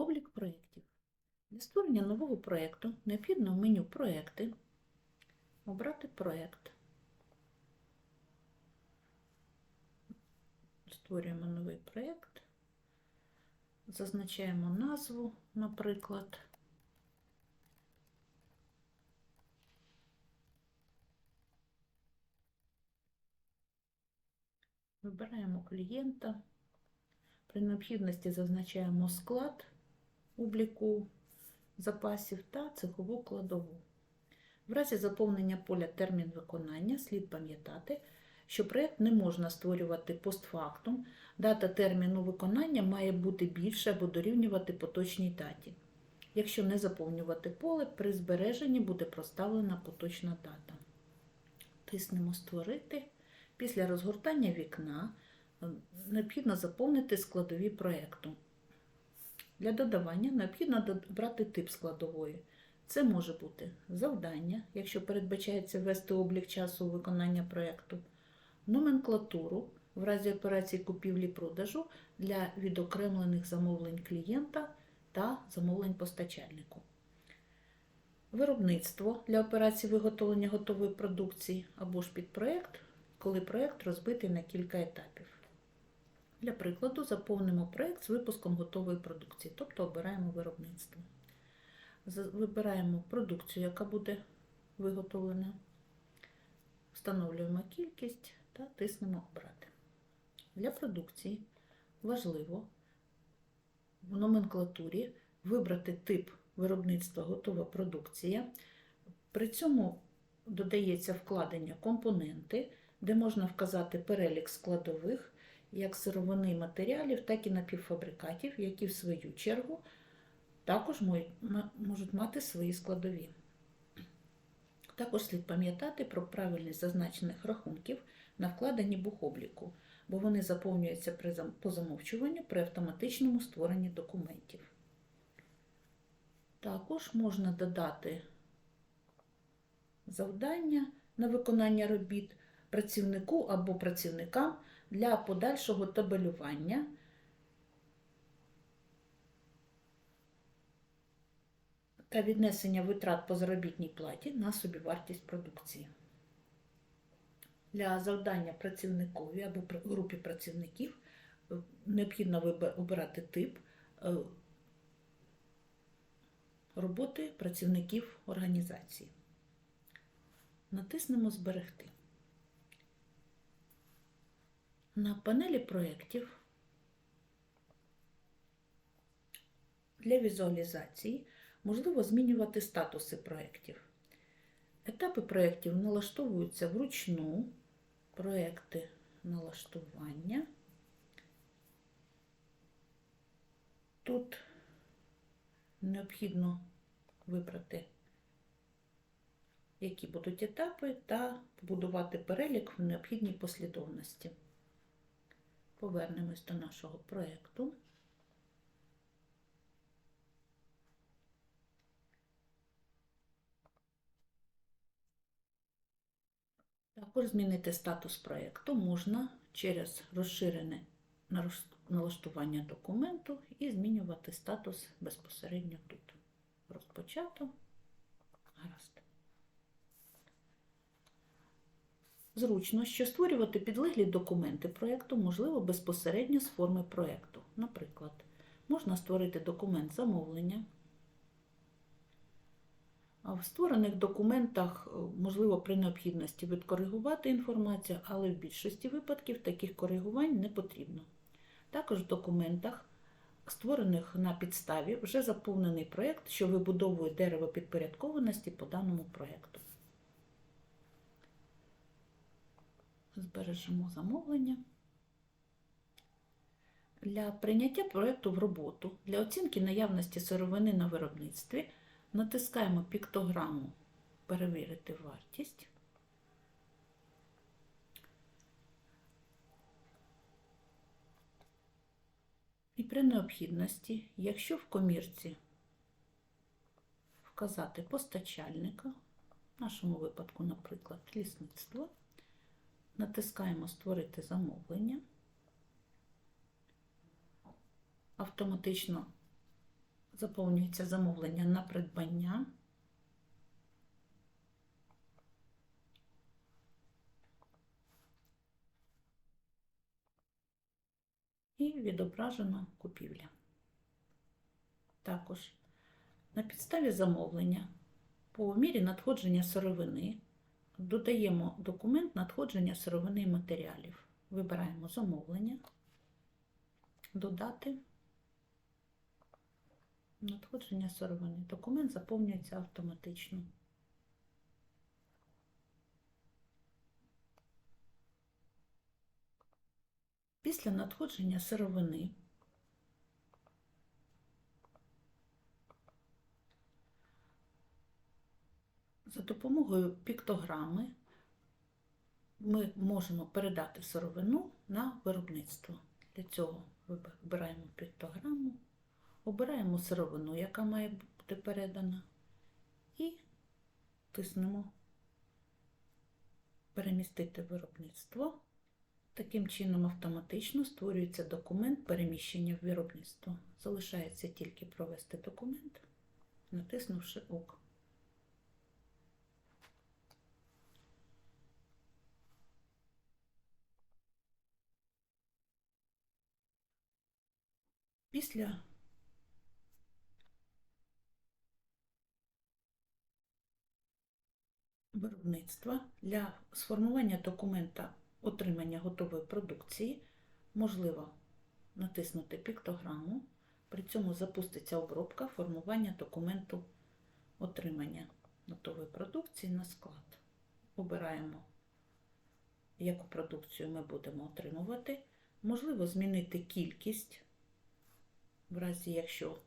Облік проєктів. Для створення нового проєкту необхідно в меню Проекти обрати проєкт. Створюємо новий проєкт. Зазначаємо назву, наприклад. Вибираємо клієнта. При необхідності зазначаємо склад обліку запасів та цехову кладову. В разі заповнення поля термін виконання слід пам'ятати, що проєкт не можна створювати постфактум. Дата терміну виконання має бути більше або дорівнювати поточній даті. Якщо не заповнювати поле, при збереженні буде проставлена поточна дата. Тиснемо Створити. Після розгортання вікна е, необхідно заповнити складові проєкту. Для додавання необхідно обрати тип складової. Це може бути завдання, якщо передбачається ввести облік часу виконання проєкту, номенклатуру в разі операції купівлі-продажу для відокремлених замовлень клієнта та замовлень постачальнику. Виробництво для операції виготовлення готової продукції або ж підпроєкт, коли проєкт розбитий на кілька етапів. Для прикладу, заповнимо проєкт з випуском готової продукції, тобто обираємо виробництво. Вибираємо продукцію, яка буде виготовлена, встановлюємо кількість та тиснемо Обрати. Для продукції важливо в номенклатурі вибрати тип виробництва готова продукція. При цьому додається вкладення компоненти, де можна вказати перелік складових як сировини матеріалів, так і напівфабрикатів, які в свою чергу також можуть мати свої складові. Також слід пам'ятати про правильність зазначених рахунків на вкладенні бухобліку, бо вони заповнюються по замовчуванню при автоматичному створенні документів. Також можна додати завдання на виконання робіт працівнику або працівникам для подальшого табелювання та віднесення витрат по заробітній платі на собівартість продукції. Для завдання працівникові або групі працівників е, необхідно обирати тип е, роботи працівників організації. Натиснемо Зберегти. На панелі проєктів для візуалізації можливо змінювати статуси проєктів. Етапи проєктів налаштовуються вручну, проєкти налаштування. Тут необхідно вибрати, які будуть етапи, та побудувати перелік в необхідній послідовності. Повернемось до нашого проєкту. Також змінити статус проєкту можна через розширене налаштування документу і змінювати статус безпосередньо тут. Розпочато. Гаразд. Зручно, що створювати підлеглі документи проєкту можливо безпосередньо з форми проєкту. Наприклад, можна створити документ замовлення. В створених документах е, можливо при необхідності відкоригувати інформацію, але в більшості випадків таких коригувань не потрібно. Також в документах, створених на підставі, вже заповнений проєкт, що вибудовує дерево підпорядкованості по даному проєкту. Збережемо замовлення. Для прийняття проєкту в роботу, для оцінки наявності сировини на виробництві натискаємо піктограму Перевірити вартість. І при необхідності, якщо в комірці вказати постачальника, в нашому випадку, наприклад, лісництво, натискаємо Створити замовлення. Автоматично заповнюється замовлення на придбання. І відображена купівля. Також на підставі замовлення по мірі надходження сировини додаємо документ надходження сировини і матеріалів. Вибираємо замовлення, додати надходження сировини. Документ заповнюється автоматично. Після надходження сировини за допомогою піктограми ми можемо передати сировину на виробництво. Для цього вибираємо піктограму, обираємо сировину, яка має бути передана, і тиснемо перемістити виробництво. Таким чином автоматично створюється документ переміщення в виробництво. Залишається тільки провести документ, натиснувши ОК. Після виробництва для сформування документа отримання готової продукції можливо натиснути піктограму, при цьому запуститься обробка формування документу отримання готової продукції на склад. Обираємо, яку продукцію ми будемо отримувати. Можливо змінити кількість в разі, якщо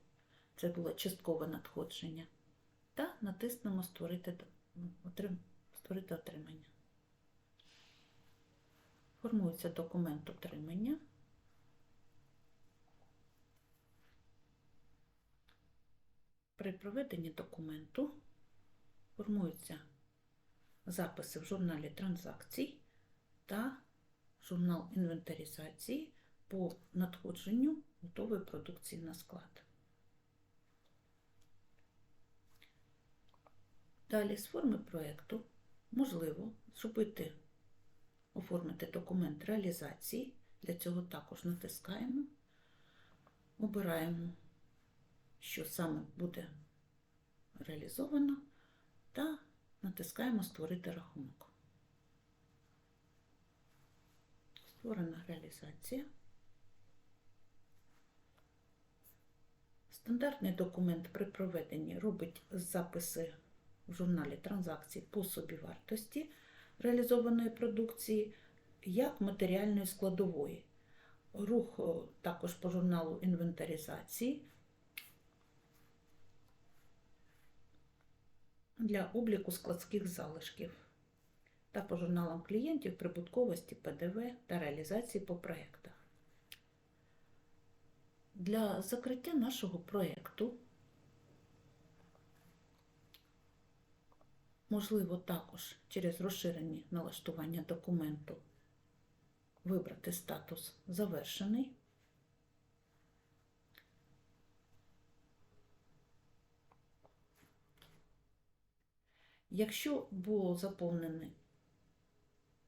це було часткове надходження, та натиснемо Створити, створити отримання. Формується документ отримання. При проведенні документу формуються записи в журналі транзакцій та журнал інвентаризації по надходженню готової продукції на склад. Далі з форми проєкту можливо зробити, оформити документ реалізації. Для цього також натискаємо, обираємо, що саме буде реалізовано, та натискаємо Створити рахунок. Створена реалізація. Стандартний документ при проведенні робить записи в журналі транзакцій по собівартості реалізованої продукції як матеріальної складової. Рух також по журналу інвентаризації для обліку складських залишків та по журналам клієнтів прибутковості ПДВ та реалізації по проєктах. Для закриття нашого проєкту можливо також через розширені налаштування документу вибрати статус завершений. Якщо було заповнене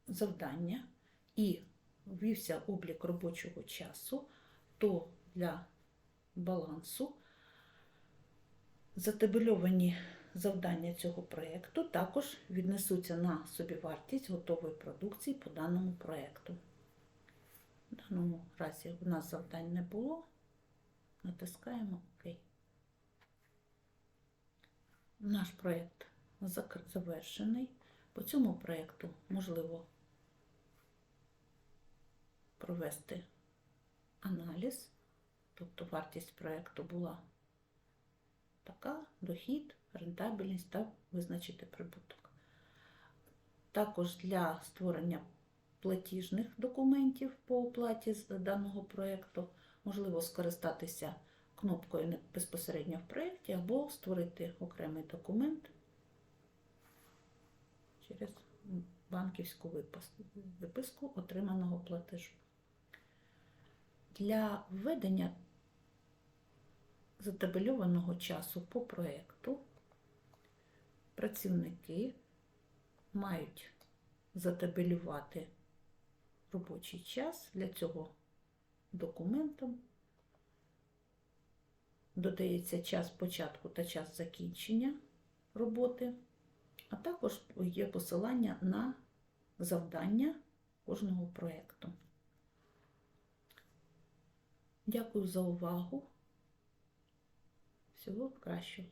завдання і ввівся облік робочого часу, то для балансу затабельовані завдання цього проєкту також віднесуться на собівартість готової продукції по даному проєкту. В даному разі у нас завдань не було. Натискаємо ОК. Наш проєкт завершений. По цьому проєкту можливо провести аналіз, тобто вартість проєкту була така, дохід, рентабельність та визначити прибуток. Також для створення платіжних документів по оплаті з даного проєкту можливо скористатися кнопкою безпосередньо в проєкті або створити окремий документ через банківську виписку отриманого платежу. Для введення затабельованого часу по проєкту працівники мають затабелювати робочий час. Для цього документом додається час початку та час закінчення роботи, а також є посилання на завдання кожного проєкту. Дякую за увагу. Всього кращого.